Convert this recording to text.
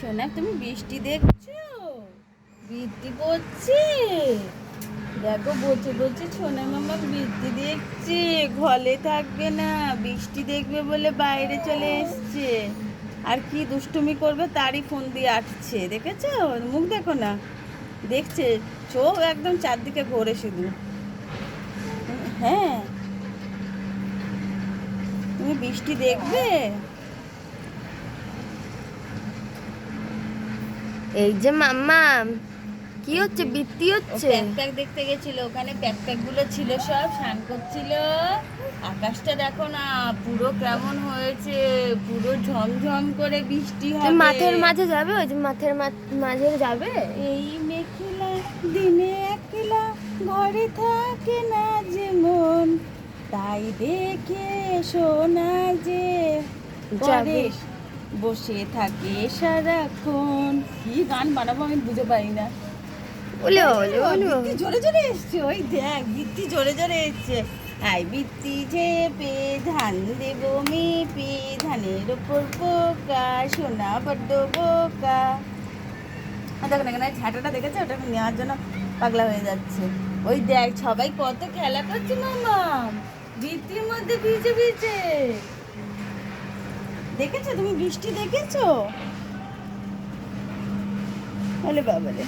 সোনা তুমি বৃষ্টি দেখছ? বৃষ্টি পড়ছে। দেখো, বলছে বলছে সোনা মামা বৃষ্টি দেখছে। ঘরে থাকবে না, বৃষ্টি দেখবে বলে বাইরে চলে এসছে। আর কি দুষ্টুমি করবে তারই ফোন দিয়ে আটছে দেখেছ? মুখ দেখো না। দেখছে, চোখ একদম চারদিকে ঘোরে শুধু। হ্যাঁ। তুমি বৃষ্টি দেখবে? এই যে মাম্মা কি হচ্ছে? বৃত্তি হচ্ছে? দেখতে গেছিল ওখানে ব্যাকপ্যাকগুলো ছিল সব স্নান করছিল। আকাশটা দেখো না পুরো কেমন হয়েছে পুরো ঝমঝম করে বৃষ্টি হবে। মাঠের মাঝে যাবে? ওই যে মাঠের মাঝে যাবে? এই মেখিলা দিনে একলা ঘরে থাকে না যে মন। তাই দেখে শোনা যে যাবে। বসে থাকে সারাক্ষণ। কি গান বানাবো আমি বুঝে পারি না। বলে বলে বৃত্তি জোরে জোরে এসছে ওই দেখ বৃত্তি জোরে জোরে এসছে। আই বৃত্তি চেপে ধান দেব মেপে ধানের ওপর পোকা সোনা বড্ড বোকা। আর দেখো না এখানে ঝাঁটাটা দেখেছে? ওটা নেওয়ার জন্য পাগলা হয়ে যাচ্ছে। ওই দেখ সবাই কত খেলা করছে মামা। বৃত্তির মধ্যে ভিজে ভিজে। দেখেছ? তুমি বৃষ্টি দেখেছ? বলে বাবারে।